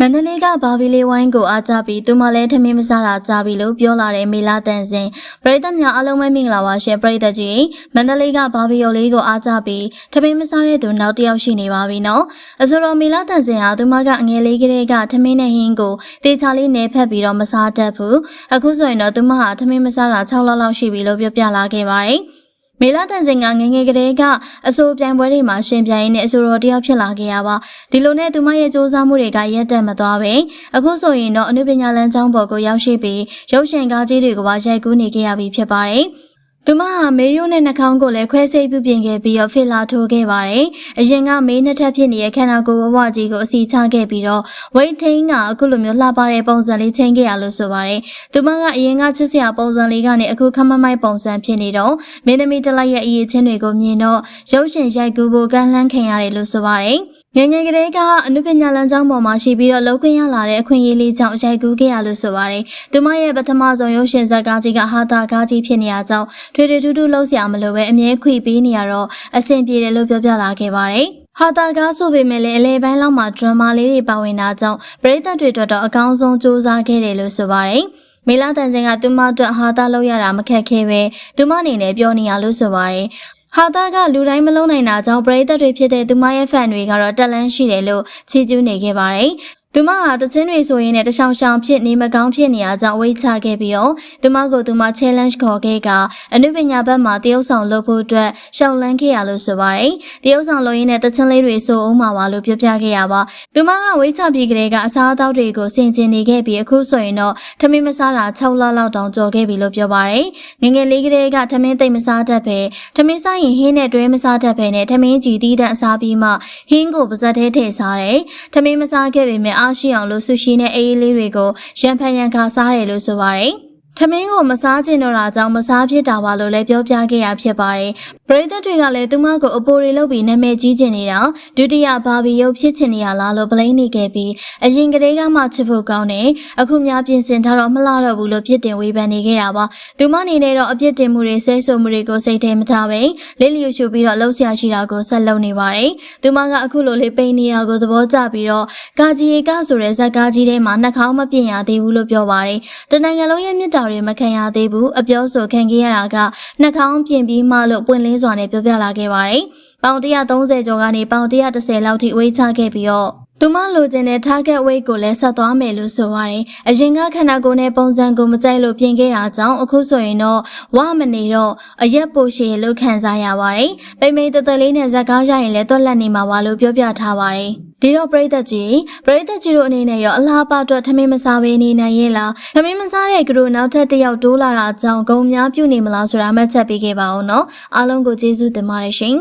မန္တလေးကဘာဘီလေးဝိုင်းကိုအားကြပြီးသူမလည်းထမင်းမစားတာကြပြီလို့ပြောလာတဲ့မေလာတန်စင်ပရိသတ်များအားလုံးပဲမင်္ဂလာပါရှင်ပရိသတ်ကြီးမန္တလေးကဘာဘီယိုလေးကိုအားကြပြီးထမင်းမစားတဲ့သူနောက်တစ်ယောက်ရှိနေပါပြီနော်အဆိုတော်မေလာတန်စင်ဟာသူမကအငယ်လေးကလေးကထမင်းနဲ့ဟင်းကိုတေချာလေးနေဖက်ပြီးတော့မစားတတ်ဘူးအခုဆိုရင်တော့သူမဟာထမင်းမစားတာ6လလောက်ရှိပြီလို့ပြောပြလာခဲ့ပါတယ် မေလာတန်စင်ကငယ်ငယ်ကလေးကအဆိုပြိုင်ပွဲတွေမှာရှင်ပြိုင်နေအဆိုတော်တယောက်ဖြစ်လာခဲ့ရပါဒီလိုနဲ့သူမရဲ့စူးစမ်းမှုတွေကရက်တက်မသွားပဲအခုဆိုရင်တော့အနုပညာလမ်းကျောင်းပေါ်ကိုရောက်ရှိပြီးရုပ်ရှင်ကားကြီးတွေကိုပါရိုက်ကူးနေခဲ့ရပြီဖြစ်ပါတယ် သူမဟာမေယိုနဲ့နှာခေါင်းကိုလည်းခွဲစိတ်ပြုပြင်ခဲ့ပြီးတော့ဖီလာထိုးခဲ့ပါတယ်။အရင်ကမေးနှစ်ထပ်ဖြစ်နေတဲ့ခန္ဓာကိုယ်ဝဝကြီးကိုအစီချခဲ့ပြီးတော့ဝိတ်ထိန်ကအခုလိုမျိုးလှပတဲ့ပုံစံလေးချိန်ခဲ့ရလို့ဆိုပါတယ်။သူမကအရင်ကချစ်စရာပုံစံလေးကနေအခုခမမိုက်ပုံစံဖြစ်နေတော့မင်းသမီးတစ်လိုက်ရဲ့အရေးချင်းတွေကိုမြင်တော့ရုပ်ရှင်ရိုက်ကူးဖို့ကန့်လန့်ခင်ရတယ်လို့ဆိုပါတယ်။ ငယ်ငယ်ကလေးကအနုပညာလမ်းကျောင်းပေါ်မှာရှိပြီးတော့လောက်ခွင့်ရလာတဲ့အခွင့်အရေးလေးကြောင့်ရိုက်ကူးခဲ့ရလို့ဆိုပါတယ်။သူမရဲ့ပထမဆုံးရုပ်ရှင်ဇာတ်ကားကြီးကဟာတာကားကြီးဖြစ်နေရကြောင်းထွေထွေထူးထူးလှုပ်ရှားမလို့ပဲအမြဲခွေပေးနေရတော့အဆင်ပြေတယ်လို့ပြောပြလာခဲ့ပါတယ်။ဟာတာကားဆိုပေမဲ့လည်းအလဲပိုင်းလောက်မှာဒရမာလေးတွေပါဝင်တာကြောင့်ပရိသတ်တွေအတွက်တော့အကောင်းဆုံးစူးစမ်းခဲ့တယ်လို့ဆိုပါတယ်။မေလာတန်စင်ကသူမအတွက်ဟာတာလောက်ရတာမခက်ခဲပဲသူမအနေနဲ့ပြောနေရလို့ဆိုပါတယ်။ ဟာတာကလူတိုင်းမလုံးနိုင်တာကြောင့်ပရိသတ်တွေဖြစ်တဲ့သူမရဲ့ဖန်တွေကတော့တက်လန်းရှိတယ်လို့ချီးကျူးနေခဲ့ပါတယ်။ သူမဟာတချင်းတွေဆိုရင်လည်းတချောင်ချောင်ဖြစ်နေမကောင်းဖြစ်နေရကြောင်းဝိတ်ချခဲ့ပြီးတော့သူမကိုသူမ challenge ခေါ်ခဲ့ကအနုပညာဘက်မှာတရုပ်ဆောင်လုပ်ဖို့အတွက်ရှောက်လန်းခဲ့ရလို့ဆိုပါတယ်။တရုပ်ဆောင်လုပ်ရင်းနဲ့တချင်းလေးတွေဆိုအောင်မှာပါလို့ပြောပြခဲ့ရပါ။သူမကဝိတ်ချပြီးကလေးကအစားအသောက်တွေကိုဆင်ကျင်နေခဲ့ပြီးအခုဆိုရင်တော့ထမင်းမစားတာ6လလောက်တောင်ကြော်ခဲ့ပြီလို့ပြောပါတယ်။ငငယ်လေးကလေးကထမင်းသိမ့်မစားတတ်ပဲထမင်းစားရင်ဟင်းနဲ့တွဲမစားတတ်ပဲနဲ့ထမင်းကြည်တီးတဲ့အစားပြီးမှဟင်းကိုပါဇက်ထဲထည့်စားတယ်။ထမင်းမစားခဲ့ပေမဲ့အားရှိအောင်လို့ဆူရှီနဲ့အေးအေးလေးတွေကိုရံဖန်ရံခါစားတယ်လို့ဆိုပါတယ်။ထမင်းကိုမစားကျင်တော့တာကြောင့်မစားဖြစ်တာပါလို့လည်းပြောပြခဲ့ရဖြစ်ပါတယ်။ပရိသတ်တွေကလည်းသူမကိုအပိုတွေလုပ်ပြီးနာမည်ကြီးကျင်နေတာဒုတိယဘာဘီရုပ်ဖြစ်ချင်နေရလားလို့ပလိန်နေခဲ့ပြီးအရင်ကတည်းကမှချစ်ဖို့ကောင်းတယ်။အခုများပြင်ဆင်ထားတော့မလှတော့ဘူးလို့ပြစ်တင်ဝေဖန်နေခဲ့တာပါ။သူမအနေနဲ့တော့အပြစ်တင်မှုတွေဆဲဆိုမှုတွေကိုစိတ်ထဲမထားပဲလေးလျူရှုပြီးတော့လှုပ်ရှားရှိတာကိုဆက်လုပ်နေပါတယ်။သူမကအခုလိုလေးပိန်နေတာကိုသဘောကျပြီးတော့ကာဂျီယေကဆိုတဲ့ဇက်ကားကြီးထဲမှာနှာခေါင်းမပြင်ရသေးဘူးလို့ပြောပါတယ်။တနင်္ဂနွေလုံးရဲ့မြစ်တာတွေမခံရသေးဘူးအပြောဆိုခံခဲ့ရတာကနှာခေါင်းပြင်ပြီးမှလို့ပွင့်လင်းစွာနဲ့ပြောပြလာခဲ့ပါတယ်။ပေါင်130ကျော်ကနေပေါင်130လောက်ထိဝေးချခဲ့ပြီးတော့သူမလိုချင်တဲ့ target weight ကိုလည်းဆက်သွားမယ်လို့ဆိုပါတယ်။အရင်ကခန္ဓာကိုယ်နဲ့ပုံစံကိုမကြိုက်လို့ပြင်ခဲ့တာကြောင့်အခုဆိုရင်တော့ဝမနေတော့အရက်ပိုရှည်လို့ခံစားရပါတယ်။ပိမိန်တသက်လေးနဲ့ဇက်ကားရရင်လည်းတွက်လက်နေမှာပါလို့ပြောပြထားပါတယ်။ ဒီတော့ပရိသတ်ကြီးပရိသတ်ကြီးတို့အနေနဲ့ရောအလားပါအတွက်ထမင်းမစားဘဲနေနိုင်ရဲ့လားထမင်းမစားတဲ့ကလူနောက်ထပ်တစ်ယောက်တိုးလာတာကြောင့်ဂုံများပြုတ်နေမလားဆိုတာမှတ်ချက်ပေးခဲ့ပါဦးနော်အားလုံးကိုကျေးဇူးတင်ပါတယ်ရှင်